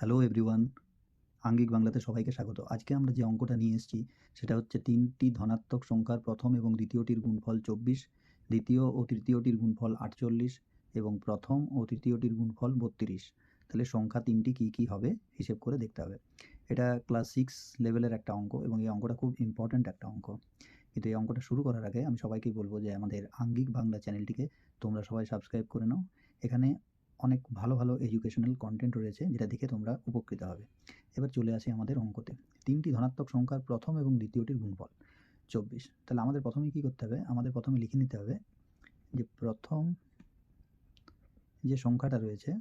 Hello everyone আঙ্গিক বাংলাতে সবাইকে স্বাগত। আজকে আমরা যে অঙ্কটা নিয়ে এসেছি, সেটা হচ্ছে তিনটি ধনাত্মক সংখ্যার প্রথম এবং দ্বিতীয়টির গুণফল চব্বিশ, দ্বিতীয় ও তৃতীয়টির গুণফল আটচল্লিশ এবং প্রথম ও তৃতীয়টির গুণফল বত্রিশ। তাহলে সংখ্যা তিনটি কী কী হবে, হিসেব করে দেখতে হবে। এটা ক্লাস সিক্স লেভেলের একটা অঙ্ক এবং এই অঙ্কটা খুব ইম্পর্ট্যান্ট একটা অঙ্ক। কিন্তু এই অঙ্কটা শুরু করার আগে আমি সবাইকে বলব যে আমাদের আঙ্গিক বাংলা চ্যানেলটিকে তোমরা সবাই সাবস্ক্রাইব করে নাও। এখানে অনেক ভালো ভালো এডুকেশনাল কন্টেন্ট রয়েছে যেটা দেখে তোমরা উপকৃত হবে। এবার চলে আসি আমাদের অঙ্কতে। তিনটি ধনাত্মক সংখ্যার প্রথম এবং দ্বিতীয়টির গুণফল। চব্বিশ। তাহলে আমাদের প্রথমে কী করতে হবে? আমাদের প্রথমে লিখে নিতে হবে যে প্রথম যে সংখ্যাটা রয়েছে,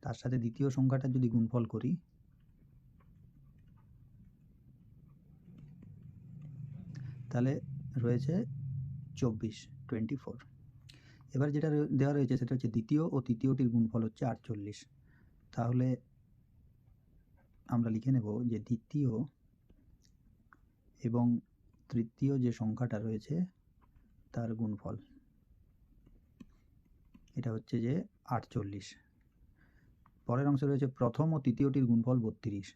তার সাথে দ্বিতীয় সংখ্যাটা যদি গুণফল করি, তাহলে রয়েছে চব্বিশ। Twenty four. এবার যেটা দেওয়া রয়েছে সেটা হচ্ছে দ্বিতীয় ও তৃতীয়টির গুণফল হচ্ছে আটচল্লিশ। তাহলে আমরা লিখে নেব যে দ্বিতীয় এবং তৃতীয় যে সংখ্যাটা রয়েছে তার গুণফল এটা হচ্ছে যে আটচল্লিশ। পরের অংশে রয়েছে প্রথম ও তৃতীয়টির গুণফল বত্রিশ।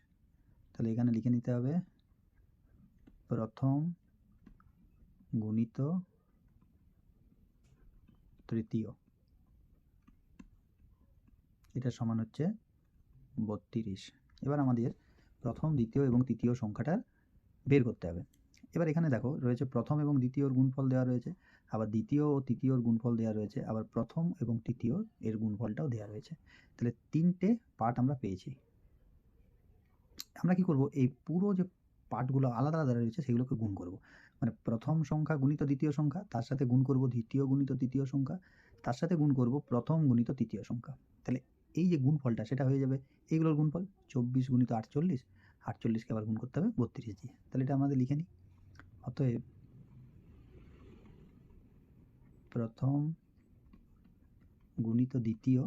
তাহলে এখানে লিখে নিতে হবে প্রথম গুণিত তৃতীয়। এটা সমান হচ্ছে বত্রিশ। এবার আমাদের প্রথম, দ্বিতীয় এবং তৃতীয় সংখ্যাটা বের করতে হবে। এবার এখানে দেখো, রয়েছে প্রথম এবং দ্বিতীয়র গুণফল দেওয়া রয়েছে, আবার দ্বিতীয় ও তৃতীয়র গুণফল দেওয়া রয়েছে, আবার প্রথম এবং তৃতীয় এর গুণফলটাও দেওয়া রয়েছে। তাহলে তিনটে পার্ট আমরা পেয়েছি। আমরা কি করব? এই পুরো যে পার্টগুলো আলাদা আলাদা রয়েছে, সেগুলোকে গুণ করব। মানে প্রথম সংখ্যা গুণিত দ্বিতীয় সংখ্যা, তার সাথে গুণ করব দ্বিতীয় গুণিত তৃতীয় সংখ্যা, তার সাথে গুণ করব প্রথম গুণিত তৃতীয় সংখ্যা। তাহলে এই যে গুণফলটা, সেটা হয়ে যাবে এইগুলোর গুণফল চব্বিশ গুণিত আটচল্লিশ, আটচল্লিশকে আবার গুণ করতে হবে বত্রিশ দিয়ে। তাহলে এটা আমাদের লিখে নিই। অতএব প্রথম গুণিত দ্বিতীয়,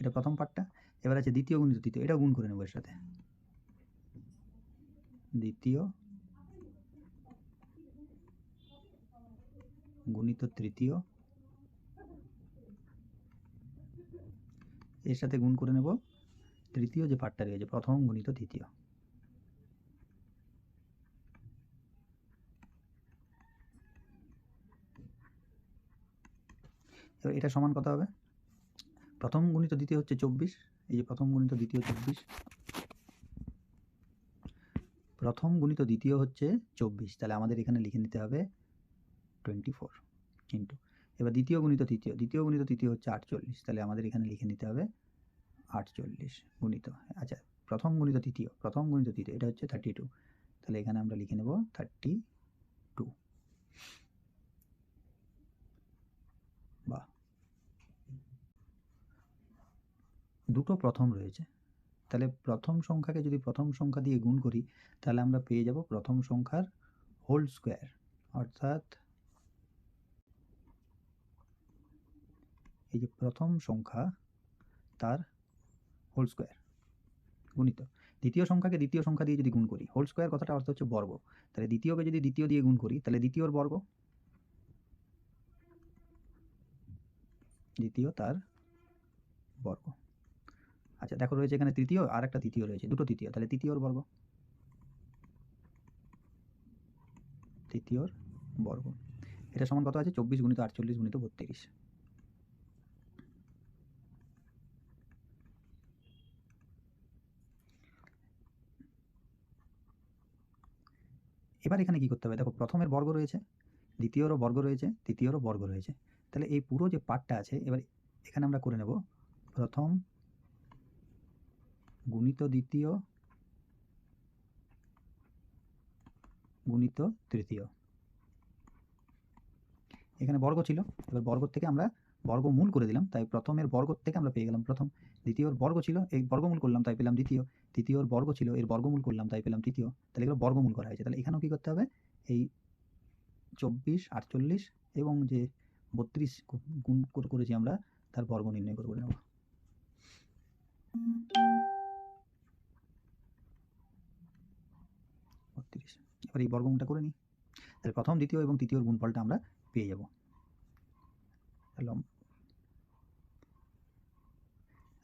এটা প্রথম পার্টটা এবার আছে দ্বিতীয় গুণিত তৃতীয়, এটাও গুণ করে নেব এর সাথে। দ্বিতীয় গুণিত তৃতীয়। এর সাথে গুণ করে নেব তৃতীয় যে পার্টটা রয়েছে, প্রথম গুণিত তৃতীয়। এবার এটা সমান কত হবে? প্রথম গুণিত দ্বিতীয় হচ্ছে চব্বিশ, এই যে প্রথম গুণিত দ্বিতীয় চব্বিশ প্রথম গুণিত দ্বিতীয় হচ্ছে চব্বিশ, তাহলে আমাদের এখানে লিখে নিতে হবে টোয়েন্টি ফোর ইন্টু এবার দ্বিতীয় গুণিত তৃতীয়, দ্বিতীয় গুণিত তৃতীয় হচ্ছে আটচল্লিশ, তাহলে আমাদের এখানে লিখে নিতে হবে আটচল্লিশ গুণিত। আচ্ছা প্রথম গুণিত তৃতীয়, প্রথম গুণিত তৃতীয়, এটা হচ্ছে থার্টি টু তাহলে এখানে আমরা লিখে নেব থার্টি টু বা দুটো প্রথম রয়েছে। তাহলে প্রথম সংখ্যাকে যদি প্রথম সংখ্যা দিয়ে গুণ করি, তাহলে আমরা পেয়ে যাব প্রথম সংখ্যার হোল স্কোয়ার অর্থাৎ এই যে প্রথম সংখ্যা তার হোল স্কোয়ার গুণিত। দ্বিতীয় সংখ্যাকে দ্বিতীয় সংখ্যা দিয়ে যদি গুণ করি হোল স্কোয়ার কথাটা অর্থ হচ্ছে বর্গ। তাহলে দ্বিতীয়কে যদি দ্বিতীয় দিয়ে গুণ করি, তাহলে দ্বিতীয়র বর্গ? দ্বিতীয় তার বর্গ। আচ্ছা দেখো রয়েছে এখানে তৃতীয় আর একটা তৃতীয় রয়েছে, দুটো তৃতীয়, তাহলে তৃতীয়র বর্গ। তৃতীয়র বর্গ। এটা সমান কত আছে? চব্বিশ গুণিত আটচল্লিশ গুণিত বত্রিশ। এবার এখানে কি করতে হবে? দেখো, প্রথমের বর্গ রয়েছে, দ্বিতীয়রও বর্গ রয়েছে, তৃতীয়রও বর্গ রয়েছে। তাহলে এই পুরো যে পার্টটা আছে, এবার এখানে আমরা করে নেব। প্রথম গুণিত দ্বিতীয়, গুণিত তৃতীয়। এখানে বর্গ ছিল। এবার বর্গ থেকে আমরা বর্গমূল করে দিলাম। তাই প্রথমের বর্গ থেকে আমরা পেয়ে গেলাম প্রথম। দ্বিতীয়র বর্গ ছিল, এই বর্গমূল করলাম, তাই পেলাম দ্বিতীয়। তৃতীয়র বর্গ ছিল, এর বর্গমূল করলাম, তাই পেলাম তৃতীয়। তাহলে এগুলো বর্গমূল করা হয়েছে। তাহলে এখানেও কী করতে হবে? এই চব্বিশ, আটচল্লিশ এবং যে বত্রিশ গুণ করেছি আমরা, তার বর্গ নির্ণয় করে নেব এবার এই বর্গমূলটা করে নিই। তাহলে প্রথম, দ্বিতীয় এবং তৃতীয় গুণফলটা আমরা পেয়ে যাব।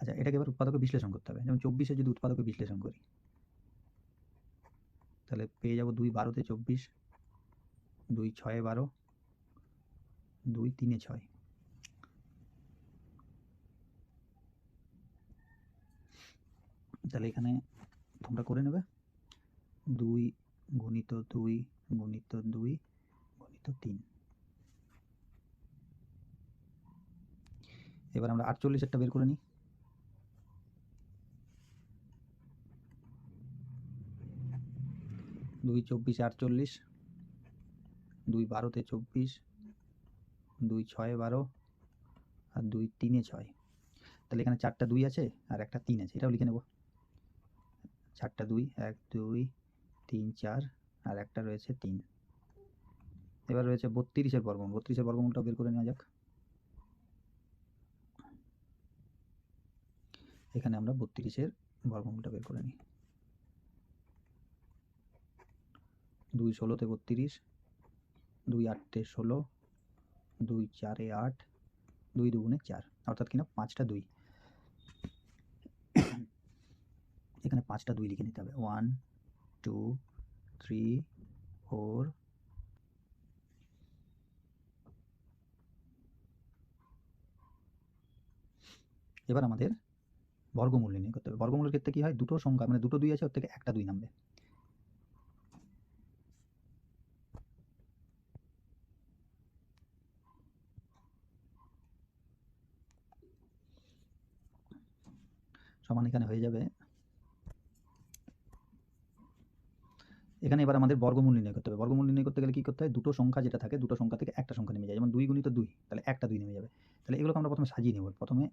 আচ্ছা এটাকে এবার উৎপাদকে বিশ্লেষণ করতে হবে। যেমন চব্বিশে যদি উৎপাদকে বিশ্লেষণ করি, তাহলে পেয়ে যাব দুই বারোতে চব্বিশ, দুই ছয়ে বারো, দুই তিনে ছয়। তাহলে এখানে তোমরা করে নেবে দুই গুণিত দুই গুণিত দুই, গুণিত তিন। এবার আমরা আটচল্লিশেরটা বের করে নিই। দুই চব্বিশে আটচল্লিশ, দুই বারোতে চব্বিশ, দুই ছয়ে বারো, আর দুই তিনে ছয়। তাহলে এখানে চারটা দুই আছে আর একটা তিন আছে, এটাও লিখে নেব। চারটা দুই, এক, দুই তিন, চার আর একটা রয়েছে তিন। এবার রয়েছে বত্রিশের বর্গমূল। বত্রিশের বর্গমূলটা বের করে নেওয়া যাক। এখানে আমরা বত্রিশের বর্গমূলটা বের করে নিই। দুই ষোলোতে বত্রিশ, দুই আটটে ষোলো, দুই চারে আট, দুই দুগুণে চার। অর্থাৎ কিনা পাঁচটা দুই। এখানে পাঁচটা দুই লিখে নিতে হবে। ওয়ান টু থ্রি ফোর এবার আমাদের বর্গমূল নির্ণয় করতে হবে। বর্গমূলের ক্ষেত্রে কি হয়? দুটো সংখ্যা মানে দুটো দুই আছে, ওর থেকে একটা দুই নামবে। সমান এখানে হয়ে যাবে এখানে এবার আমাদের বর্গমূল নির্ণয় করতে হবে। বর্গমূল নির্ণয় করতে গেলে কি করতে হয়? দুটো সংখ্যা যেটা থাকে, দুটো সংখ্যা থেকে একটা সংখ্যা নেমে যায়। যেমন দুই গুণিত দুই, তাহলে একটা দুই নেমে যাবে। তাহলে এগুলোকে আমরা প্রথমে সাজিয়ে নেব। প্রথমে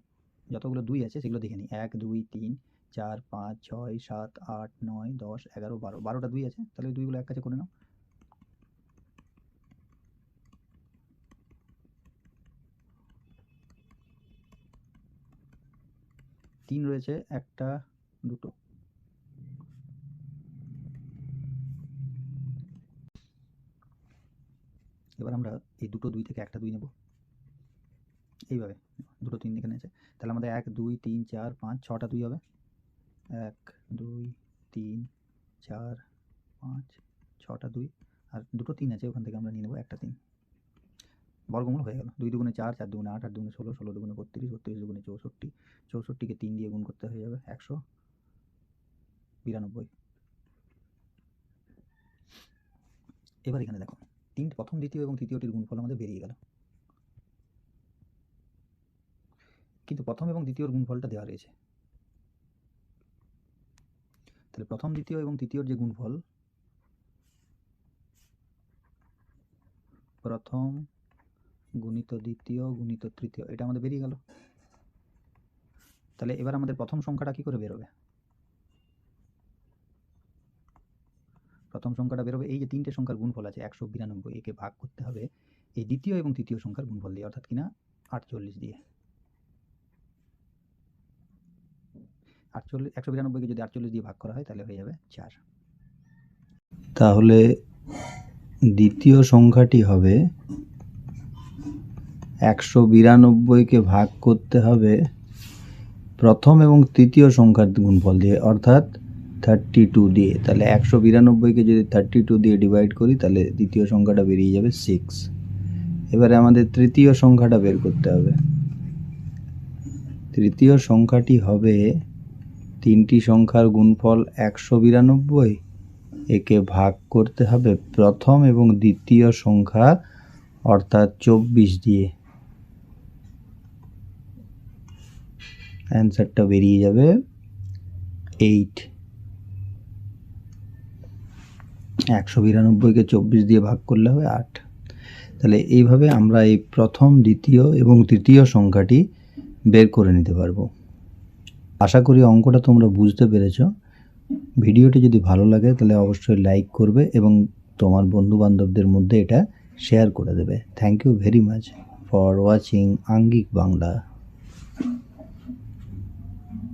যতগুলো দুই আছে, সেগুলো দেখে নিই। এক, দুই, তিন, চার, পাঁচ, ছয়, সাত, আট, নয়, দশ, এগারো, বারো। বারোটা দুই আছে, তাহলে দুইগুলো এক কাছে করে নাও। তিন রয়েছে, একটা, দুটো। এবার আমরা এই দুটো দুই থেকে একটা দুই নেব। এইভাবে দুটো তিন এখানে আছে। তাহলে আমাদের এক, দুই, তিন, চার, পাঁচ, ছটা দুই হবে। এক, দুই, তিন, চার, পাঁচ, ছটা দুই। আর দুটো তিন আছে, ওখান থেকে আমরা নিয়ে নেব একটা তিন। বর্গমূল হয়ে গেল। দুই দুগুণে চার চার দুগুণে আট আট দুগুণে ষোলো ষোলো দুগুণে বত্রিশ বত্রিশ দুগুণে চৌষট্টি। চৌষট্টিকে তিন দিয়ে গুণ করতে হয়ে যাবে একশো বিরানব্বই। এবার এখানে দেখো। তিন প্রথম, দ্বিতীয় এবং তৃতীয়টির গুণফল আমাদের বেরিয়ে গেল। কিন্তু প্রথম এবং দ্বিতীয়র গুণফলটা দেওয়া রয়েছে। তাহলে প্রথম, দ্বিতীয় এবং তৃতীয়র যে গুণফল, প্রথম গুণিত দ্বিতীয় গুণিত তৃতীয়, এটা আমাদের বেরিয়ে গেল। তাহলে এবার আমাদের প্রথম সংখ্যাটা কি করে বেরোবে? প্রথম সংখ্যাটা বেরোবে। এই যে তিনটে সংখ্যার গুণফল আছে, একশো বিরানব্বই, একে ভাগ করতে হবে। এই দ্বিতীয় এবং তৃতীয় সংখ্যার গুণফল দিয়ে, অর্থাৎ কিনা? আটচল্লিশ দিয়ে। আটচল্লিশ, একশো বিরানব্বইকে যদি আটচল্লিশ দিয়ে ভাগ করা হয়, তাহলে হয়ে যাবে চার। তাহলে দ্বিতীয় সংখ্যাটি হবে একশো বিরানব্বইকে ভাগ করতে হবে প্রথম এবং তৃতীয় সংখ্যার গুণফল দিয়ে, অর্থাৎ থার্টি টু দিয়ে, তাহলে একশো বিরানব্বইকে যদি থার্টি টু দিয়ে ডিভাইড করি, তাহলে দ্বিতীয় সংখ্যাটা বেরিয়ে যাবে সিক্স এবারে আমাদের তৃতীয় সংখ্যাটা বের করতে হবে। তৃতীয় সংখ্যাটি হবে তিনটি সংখ্যার গুণফল একশো বিরানব্বই, একে ভাগ করতে হবে প্রথম এবং দ্বিতীয় সংখ্যা, অর্থাৎ চব্বিশ দিয়ে। অ্যান্সারটা বেরিয়ে যাবে এইট একশো বিরানব্বইকে চব্বিশ দিয়ে ভাগ করলে হবে আট। তাহলে এইভাবে আমরা এই প্রথম, দ্বিতীয় এবং তৃতীয় সংখ্যাটি বের করে নিতে পারব। আশা করি অঙ্কটা তোমরা বুঝতে পেরেছ। ভিডিওটি যদি ভালো লাগে, তাহলে অবশ্যই লাইক করবে এবং তোমার বন্ধু বান্ধবদের মধ্যে এটা শেয়ার করে দেবে। Thank you very much for watching Angik Bangla